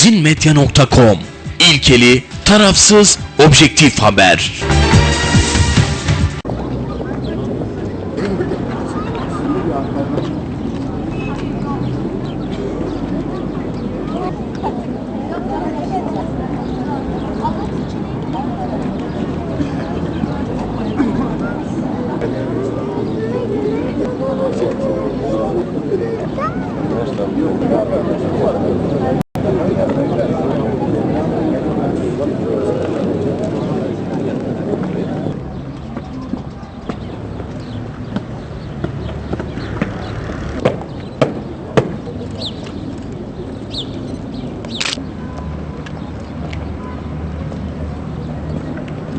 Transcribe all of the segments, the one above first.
Ezinmedya.com İlkeli, tarafsız, objektif haber.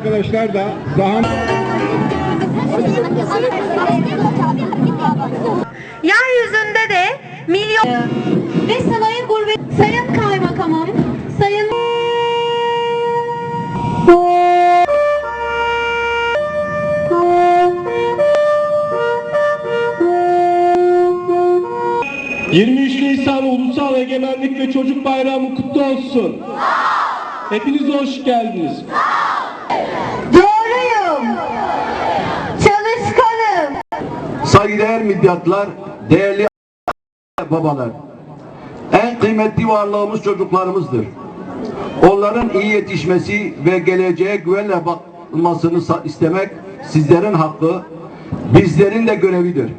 arkadaşlar da sahanın Yeryüzünde de milyon ve sanayi gurbet sayın kaymakamım sayın Cık. 23 Nisan Ulusal Egemenlik ve Çocuk Bayramı kutlu olsun. Hepiniz hoş geldiniz. Saygıdeğer midyatlar, değerli babalar. En kıymetli varlığımız çocuklarımızdır. Onların iyi yetişmesi ve geleceğe güvenle bakılmasını istemek sizlerin hakkı, bizlerin de görevidir.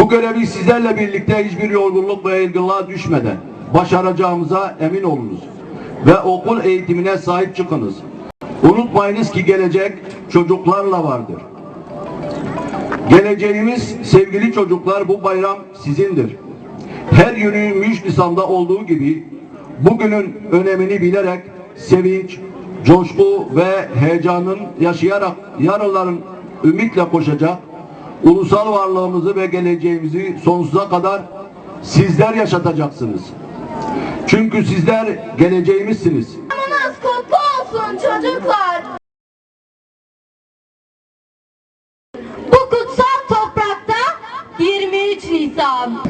Bu görevi sizlerle birlikte hiçbir yorgunluk ve ilgiliğe düşmeden başaracağımıza emin olunuz. Ve okul eğitimine sahip çıkınız. Unutmayınız ki gelecek çocuklarla vardır. Geleceğimiz sevgili çocuklar bu bayram sizindir. Her 23 Nisan'da olduğu gibi bugünün önemini bilerek sevinç, coşku ve heyecanın yaşayarak yarınların ümitle koşacak, ulusal varlığımızı ve geleceğimizi sonsuza kadar sizler yaşatacaksınız. Çünkü sizler geleceğimizsiniz. Kutlu olsun çocuklar 23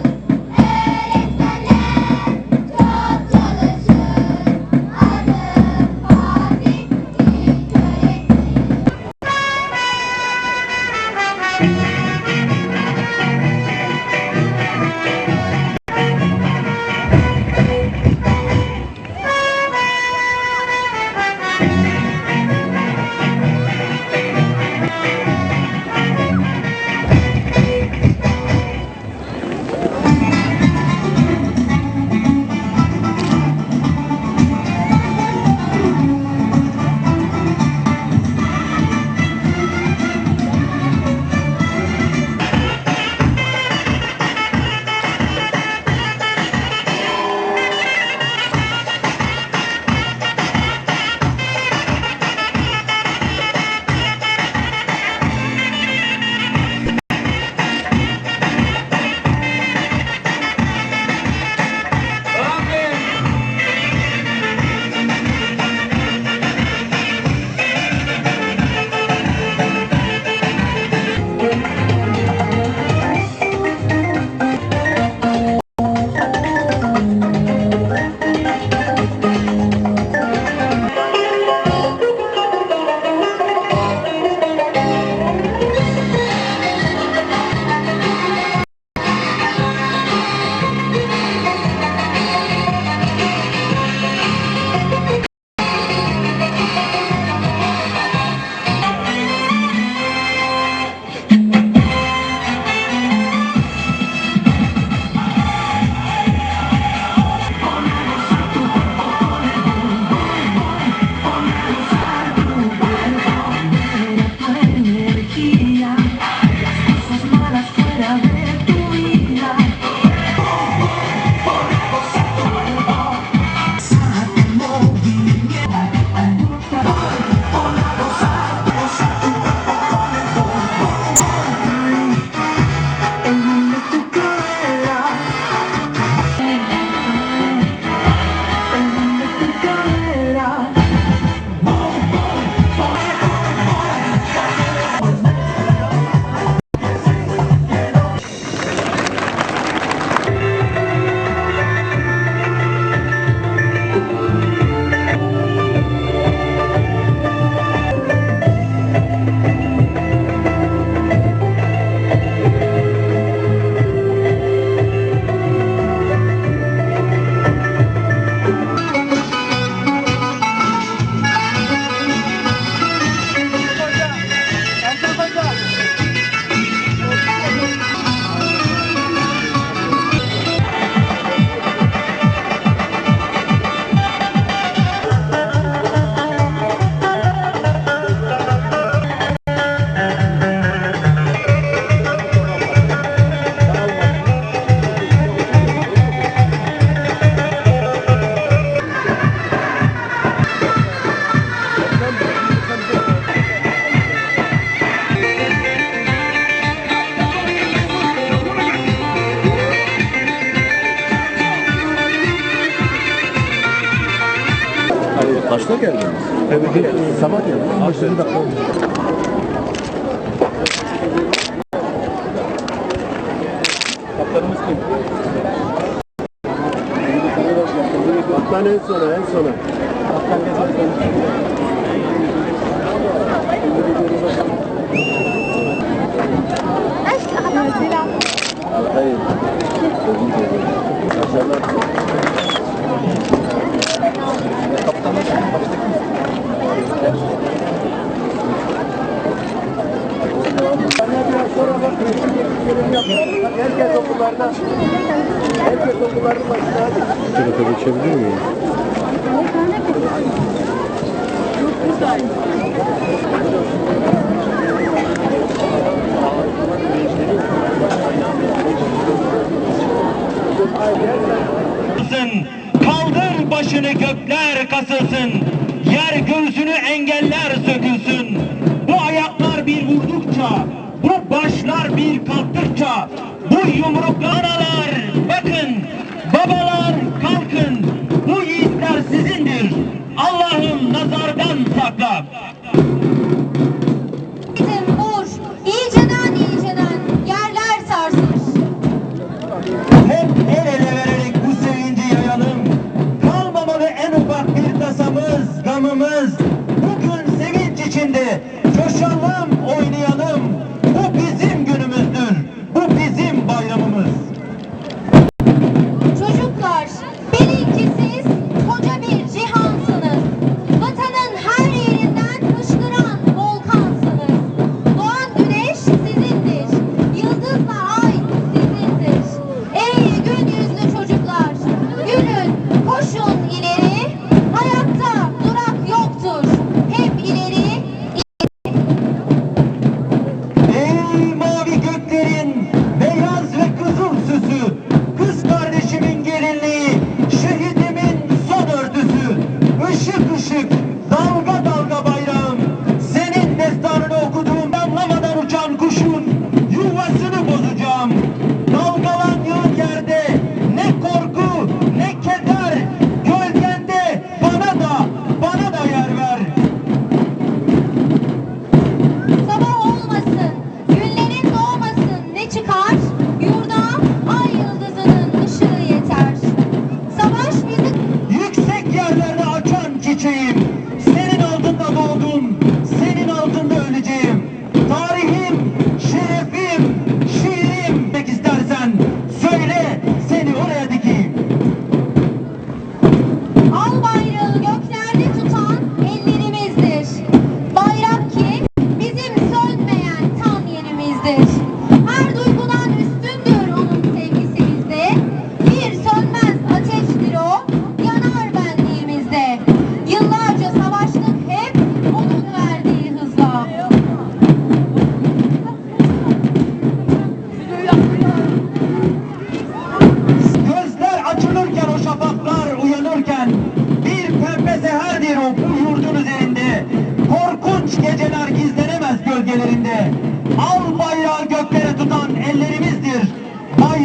kaçta geldiniz? Evet, evet. sabah geldim. Aşırı dakika olmuş. Kaptanımız kim? Kaptan en sona, en sona. Kaptan Bu tarafa geçebilir miyim? Kaldır başını gökler kasılsın. Yer göğsünü engeller sökülsün. Bu ayaklar bir vurdukça, bu başlar bir kalktıkça, bu yumruklar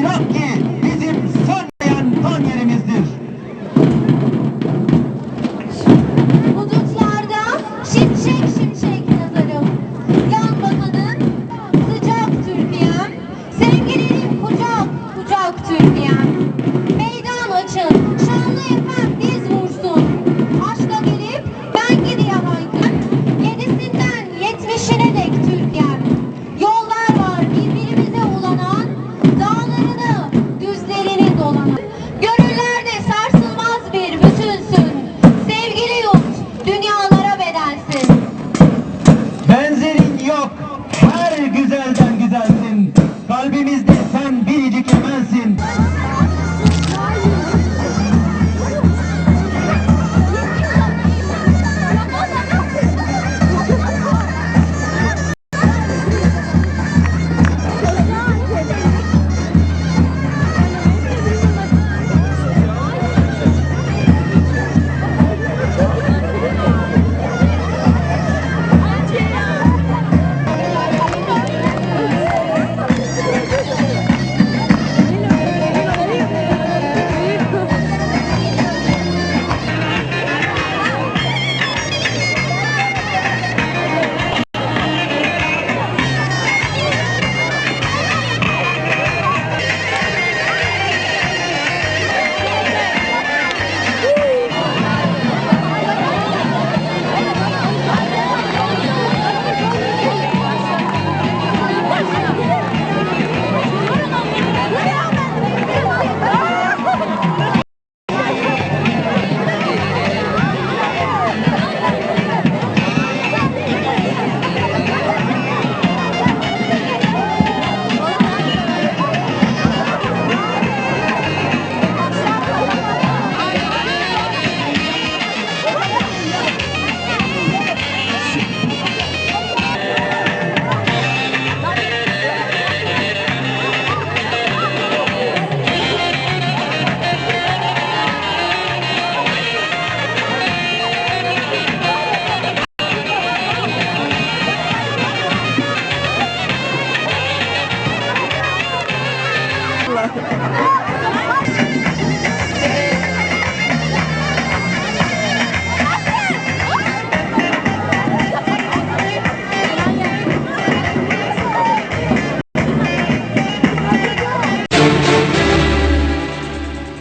Look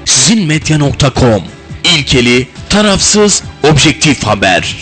Sizinmedya.com İlkeli, tarafsız, objektif haber.